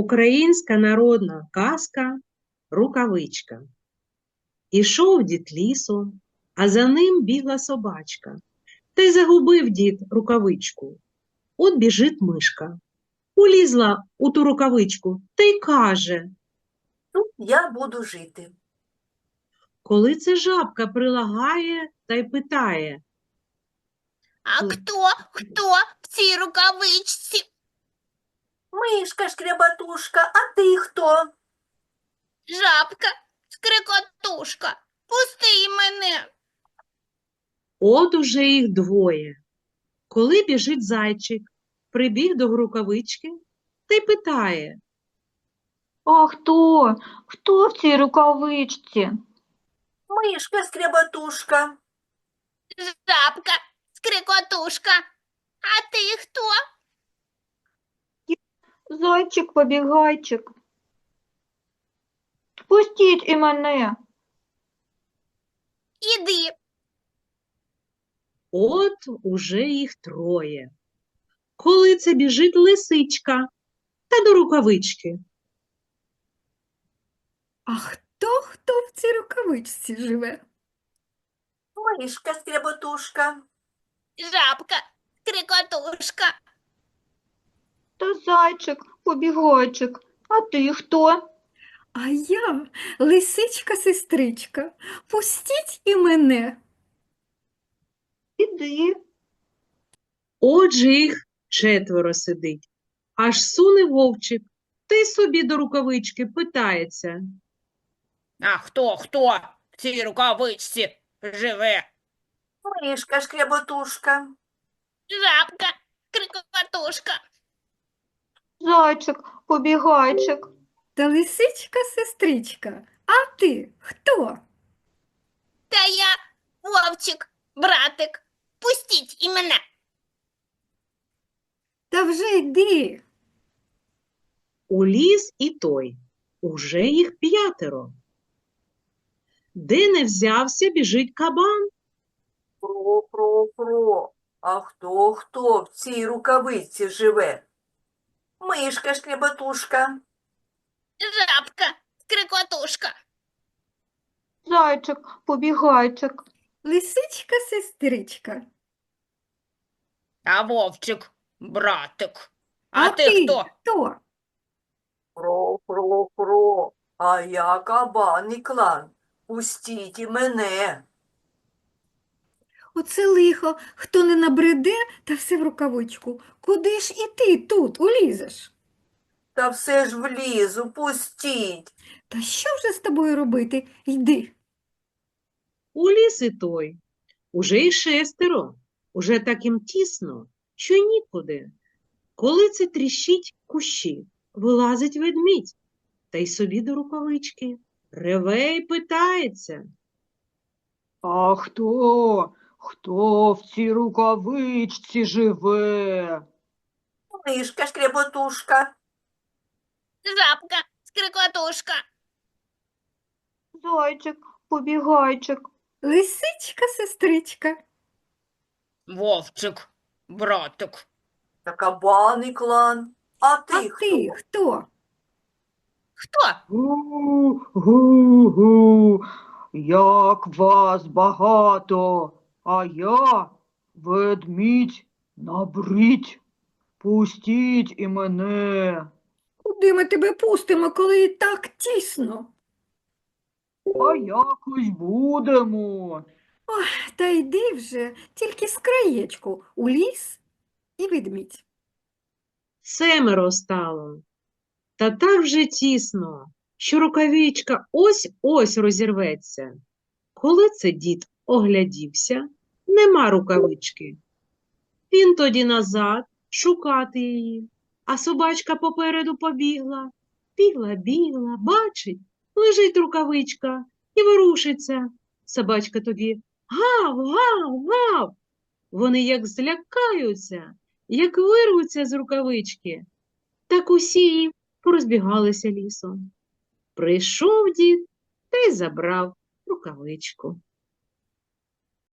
Українська народна казка Рукавичка. Ішов дід лісом, а за ним бігла собачка. Та й загубив дід рукавичку. От біжить мишка. Улізла у ту рукавичку та й каже, Тут я буду жити. коли це жабка прилагає та й питає, А хто, хто в цій рукавичці? Мишка шкрябатушка, а ти хто? Жабка, скрикотушка, пусти мене. От уже їх двоє. Коли біжить зайчик, прибіг до рукавички та й питає, А хто? Хто в цій рукавичці? Мишка скрябатушка. Жабка, скрикотушка. А ти хто? Зайчик побігайчик. Пустіть і мене. Іди. от уже їх троє. Коли це біжить лисичка та до рукавички. А хто хто в цій рукавичці живе? Мишка скрябатушка. Жабка, скрикотушка. Та зайчик побігайчик. А ти хто? А я лисичка-сестричка. Пустіть і мене. Іди. Отже їх четверо сидить. Аж суне вовчик, й собі до рукавички питається. А хто, хто в цій рукавичці живе? Мишка шкрябатушка. Жабка, скрикотушка. Зайчик побігайчик. Та лисичка-сестричка. А ти хто? Та я вовчик, братик. Пустіть і мене. Та вже йди. У ліс і той. Уже їх п'ятеро. Де не взявся, біжить кабан. Про, про, про. А хто, хто в цій рукавиці живе? Мишка шкрябатушка. Жабка, скрикотушка. Зайчик побігайчик. Лисичка-сестричка. А вовчик, братик. А, А ти хто? хто? Про, про, про. А я кабан і клан. Пустіть і мене. Оце лихо, хто не набреде, та все в рукавичку. Куди ж і ти тут улізеш? Та все ж влізу, пустіть. Та що вже з тобою робити? Йди. У ліс і той. Уже й шестеро. Уже так їм тісно, що нікуди. Коли це тріщить кущі, вилазить ведмідь, та й собі до рукавички. Реве й питається. А хто? Хто в цій рукавичці живе? Мишка шкрябатушка. Жабка, скрикотушка. Зайчик побігайчик. Лисичка-сестричка. Вовчик, братик. Та кабан клан. А ти А хто? ти хто? Хто? Гу-гу-гу, як вас багато, а я ведмідь набрідь. Пустіть і мене, Куди ми тебе пустимо, коли і так тісно? а якось будемо. Та йди вже, тільки з краєчку, у ліс і ведмідь. Семеро стало. Та так вже тісно, що рукавичка ось-ось розірветься. Коли це дід оглядівся, нема рукавички. Він тоді назад шукати її, а собачка попереду побігла. Бігла, бігла, бачить, лежить рукавичка і ворушиться. Собачка тоді гав, гав, гав. Вони як злякаються, як вирвуться з рукавички, так усі й порозбігалися лісом. Прийшов дід та й забрав рукавичку.